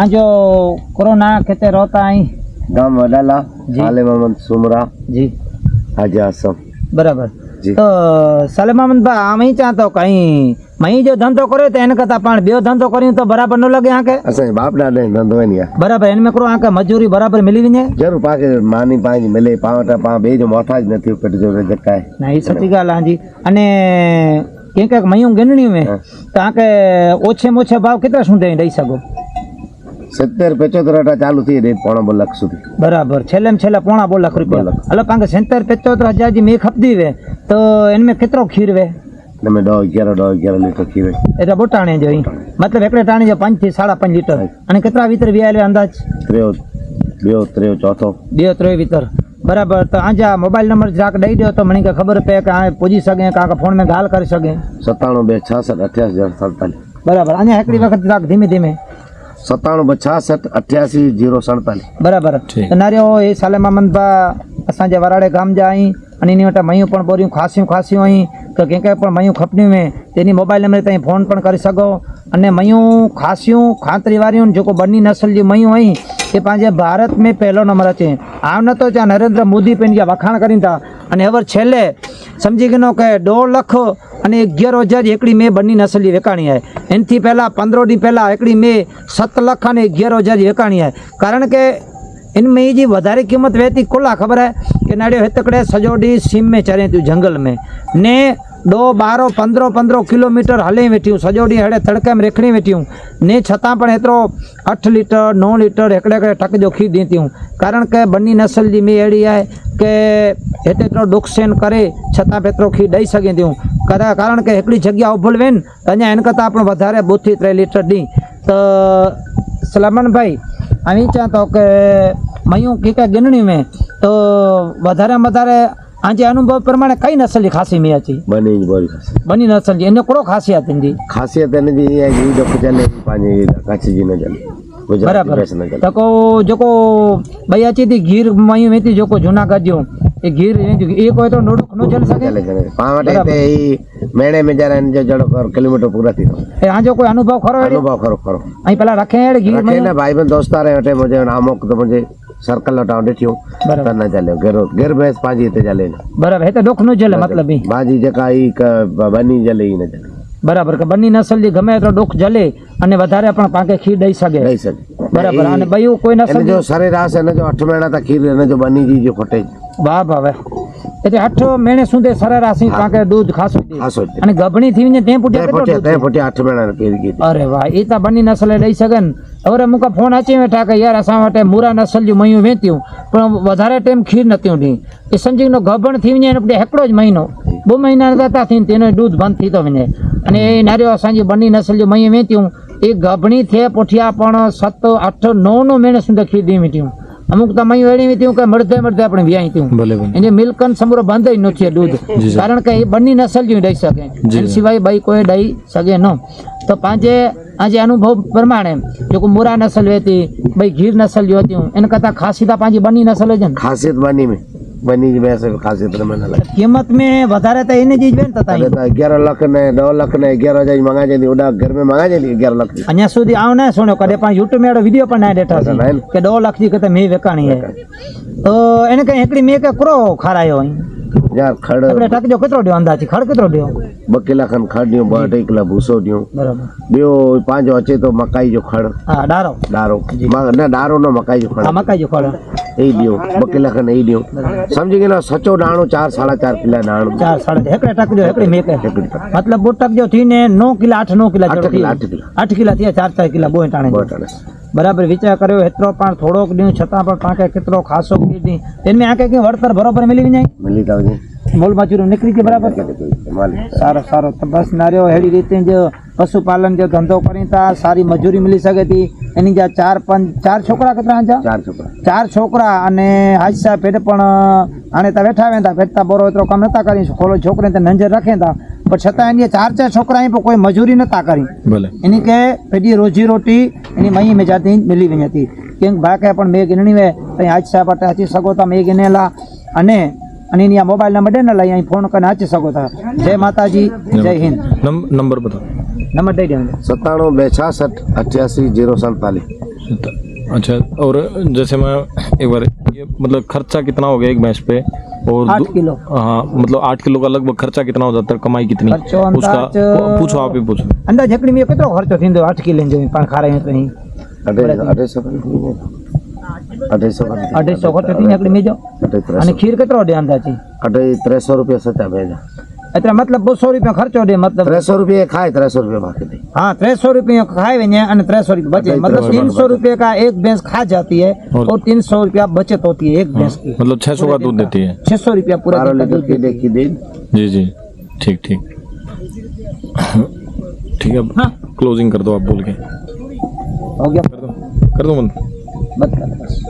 આ જો કોરોના ખેતે રહેતા અહીં. ગામ વડાલા સાલે મામંદ સુમરા. જી. હાજી આસમ. બરાબર. તો સાલે મામંદ બા આમ અહીં ચાહતો કઈ મહી જો ધંધો કર્યો તો એને કરતા પણ બે ધંધો કર્યો તો બરાબર ન લાગે આકે? અસે બાપ ના દે ધંધો ને બરાબર એને મે કરો આકે મજૂરી બરાબર મિલી વિને જરૂર પાકે માની પાણી મિલે પાવટા પા બે જો મોથા જ નથી કટજો જકાય. ના એ સતી ગાલ હાજી. અને કે કે મયું ગણણી મે તો આકે ઓછે મોછે ભાવ કેટલા શું દઈ દઈ શકો? સિત્તેર પંચોતેર અટા ચાલુ થઈ રહી પોણા બ લાખ સુધી. બરાબર. છેલ્લે માં છેલ્લે પોણા બોલ લાખ રૂપિયા. એટલે પાંચ સિત્તેર પંચોતેર હજાર જી મેં ખપતી વે તો એને મેં કેટલો ખીર વે તમે દો અગિયાર દો અગિયાર લીટર ખીરે એટલે બોટાણે જોઈ મતલબ એકડે ટાણે જો પાંચથી સાડા પાંચ લીટર. અને કેટલા વિતર વ્યાય અંદાજ? ત્રેવ બે ત્રેવ ચોથો. બે ત્રેવ વિતર. બરાબર. તો આજા મોબાઈલ નંબર જરાક દઈ દો તો મને કે ખબર પે કે આ પૂજી શકે કાંક ફોન में ગાલ કરી શકે. સત્તાણું બે છાસઠ અઠ્યાસી હજાર સડતાલીસ. બરાબર. અહીંયા એકડી વખત જરાક ધીમે ધીમે. સત્તાણું બે છાસઠ અઠ્યાસી જીરો સડતાલીસ. બરાબર. તો નાર્યો એ સાલે મામંદભા અસાંજે વરાડે ગામ જાય અને એની इन મયું પણ બોર્યું ખાસ્યું ખાસ્યું અહીં. કે કંઈ કંઈ પણ મયું ખપન્યું મેં. તેની મોબાઈલ નંબર नंबर ફોન પણ કરી શકો. અને મયું ખાસ્યું ખાતરી વાર્યું જો કોઈ બની નસલ જે મયું અહીં એ પાંજે ભારત મેં પહેલો નંબર છે આમ નતો ત્યાં નરેન્દ્ર મોદી मोदी જ્યાં વખાણ કરીને હતા અને હવે છેલ્લે સમજી ગયો કે દોઢ લખ અને અગિયાર હજાર એકડી મેં બંને નસલી વેકાણી છે એનાથી પહેલાં પંદરો દી પહેલાં એકડી મેં સત લખ અને અગિયાર હજાર વેકાણી છે કારણ કે इनमें ये जी વધારે કિંમત વહેતી કોલા ખબર है કે નાડ્યો હેતકડે સજોડી सीम में चरे थी जंगल में ॾो ॿारहों पंद्रहों पंद्रहों किलोमीटर हली वेठियूं सॼो ॾींहुं अहिड़े तड़के में रेखणी वेठियूं ने छता पण एतिरो अठ लीटर नौ लीटर हिकिड़े हिकिड़े टक जो खीर ॾियनि थियूं कारण की बनी नसल जी मींहुं अहिड़ी आहे की हिते एतिरो डुख सेन करे छता बि एतिरो खीर ॾेई सघनि थियूं कदा कारण की हिकिड़ी जॻह उभल वेन त अञा हिन खां पण वधारे ॿुथी टे लीटर ॾीं त सलमन भाई अवी चवां थो की मयूं कंहिंखे गिनणी में त वधारे में वधारे આજે અનુભવ પ્રમાણે કઈ નસલની ખાસી મેં હતી? બની જ બની નસલ એને કોડો ખાસિયત હતી ખાસિયત એને જે એ જીવ દખ ચાલે ન ચાલે બરાબર. ભેંસ ન ચાલે તો કો જોકો બયાચી થી ગીર મયું મેતી જોકો જુનાગઢ જો એ ગીર એ કોઈ તો નોડુક નો ચાલી શકે? ચાલે ચાલે પાણ વટે તે મેણે મે જરા જો જડો કર કિલોમીટર પૂરા થી એ આજો કોઈ અનુભવ ખરો અનુભવ ખરો ખરો. અહીં પેલા રખે ગીર મય? ને ભાઈ બંધ દોસ્તારે હટે મુझे નામક તો મુझे થયો બરાબર. તને ચાલે. ઘેર ઘેર ભેંસ પાંજી તે ચાલે બરાબર. હે તો ડોક નો ચાલે મતલબ ઈ. ભાજી જેકા ઈ ક- બની ચાલે ઈ ન ચાલે. બરાબર કે બંને નસલ જે ગમે એટલો ડોક જલે અને વધારે પણ પાંકે ખીર દઈ શકે. દઈ શકે. બરાબર. અને બયું કોઈ નસલ જો સરેરાશ એને જો 8 મહિના તા ખીર એને જો બની જી જો ખોટે વાહ ભાવે એટલે આઠ મહિને સુધી સરેરાશ ઈ પાંકે દૂધ ખાસું. ખાસો અને ગભણી થી ને તે પૂટે તે ફોટે આઠ મહિના પેરી ગઈ અરે વાહ એ તો બની નસલે લઈ શકે ને હવે મુકા ફોન અચી બેઠા કે યાર અસાં માટે મુરા નસલ જો મયું વેચ્યું? પણ વધારે ટાઈમ ખીર નતી ઉઠી એ સંજીવનો ગભણથી ને આપણે હેકડો જ મહિનો. બહુ મહિના જતા થી તેનો દૂધ બંધ થઈ તો વિને. અને એ નાર્યો સાંજે બની નસલ જો મયું વેચ્યું. એ ગભણી થે પોઠિયા પણ સત આઠ નવ નો મહિને સુધી ખીર દી મીઠ્યું અમુક તો મયું એડી વીત્યું કે મળતે મળતે આપણે વ્યાય થયું. ભલે એને મિલકન સમૂહ બંધ જ નથી દૂધ કારણ કે એ બંને નસલ જેવી દઈ શકે. એના સિવાય બાઈ કોઈ દઈ શકે ન. તો પાંચે આજે અનુભવ પ્રમાણે જો કોઈ મુરા નસલ વેતી ભાઈ ગીર નસલ જોતી એને કરતા ખાસી તો પાંચી બંને નસલ જ ખાસિયત બની में બની જ ભેંસ ખાસિયત મને ના લાગે કિંમત મેં વધારે તો એને જ બેન તતા અરે તો અગિયાર લાખ ને દસ લાખ ને અગિયાર હજાર માંગા છે ઉડા ઘર में માંગા છે અગિયાર લાખની. અહીંયા સુધી આવ ના સુણ્યો કદે પણ યુટ્યુબ મેળો વીડિયો પણ ના ડેઠા છે. કે દો લાખથી કરતા મેં વેકાણી હે. તો એને કઈ એકડી મેં કે કરો ખારાયો અહીં? યાર ખડ. આપણે ટકજો કેટલો ડ્યો અંદાજે ખડ કેટલો ડ્યો બકેલા ખન ખડ ડ્યો બટ એકલા ભૂસો ડ્યો બરાબર. બેઓ પાંજો અચે તો મકાઈ જો ખડ. હા ડારો. ડારો. ના ડારો નો મકાઈ જો ખડ. હા મકાઈ જો ખડ. એ ડ્યો બકેલા ખન એ ડ્યો સમજી ગયેલો સચો દાણો 4 4.5 કિલા દાણો 4 4.5 એકડે ટકજો એકડે મેકે મતલબ બોટ ટકજો થઈને 9 કિલા 8 9 કિલા 8 કિલા 8 કિલા. થયા 4 4 કિલા બોય ટાણે. બોય ટાણે. બરાબર વિચાર કર્યો હેતરો પણ થોડોક દી છતાં પણ પાકે કેટલો ખાસો દી તેને આ કઈ વળતર બરોબર મળી વિને મળી તાવજી મોલ બાજુ નીકળી ગઈ બરાબર? સારો સારો. બસ નાર્યો હેડી રીતે જ પશુપાલન જે ધંધો કરી તા સારી મજૂરી મળી શકે હતી એની જે ચાર પાંચ ચાર છોકરા કેટલા હતા ચાર છોકરા. ચાર છોકરા અને હાજસા પેટ પણ આને તા બેઠા વેતા ભેટતા બોરો એટલો કામ નતા કરી ખોલો છોકરીને નજર રાખે તા. પણ છતાં એની ચાર ચાર છોકરા અહીં પણ કોઈ મજૂરી નતા કરી ભલે એની કે પેઢી રોજી રોટી એની મહી મેજાતી મિલી વઈ હતી કેમ ભાકે પણ મેં ગીરણી વે અહીં હાજસા પાટે હાચી શકો તા મેં ગીનેલા અને અને એની આ મોબાઈલ નંબર દે ને લઈ અહીં ફોન કરીને હાચી શકો તા જય માતાજી જય હિન્દ નંબર બતાવો નંબર દઈ દે સત્તાણું બે છાસઠ અઠ્યાસી જીરો સડતાલીસ अच्छा और जैसे मैं एक बार ये मतलब खर्चा कितना हो गया एक भैंस पे और आठ दू- किलो हाँ मतलब आठ किलो का लगभग खर्चा कितना हो जाता है कमाई कितनी खर्चो उसका अंदाज- पूछो आप ही पूछो અંદાજ એકડી મેં કેટલો ખર્ચો થીંદો આઠ કિલો જો પાણ ખારાયું તો અહીં અઢાઈસો અઢાઈસો કરી અઢાઈસો કરી અઢીસો ખર્ચો થઈને એકડી મેં જો અઢાઈ અને ત્રેસો ખીર કેટલો દે અંદાજી અઢાઈ ત્રેસો રૂપિયા સત્યા ભેજા એટલે મતલબ બસો રૂપિયા ખર્ચો દે મતલબ ત્રેસો રૂપિયા એ ખાય ત્રેસો રૂપિયા બાકી દે हाँ त्रेस सौ रुपये खाए हुए हैं त्रेस सौ रुपये बचे मतलब तीन सौ रुपये का एक भैंस खा जाती है और तीन सौ रुपया बचत होती है एक भैंस की मतलब छह सौ का दूध देती है छह सौ रुपया पूरा लीटर की देखी दिन जी जी ठीक ठीक ठीक है हाँ क्लोजिंग कर दो आप बोल के हो गया कर दो कर दो बंद बंद कर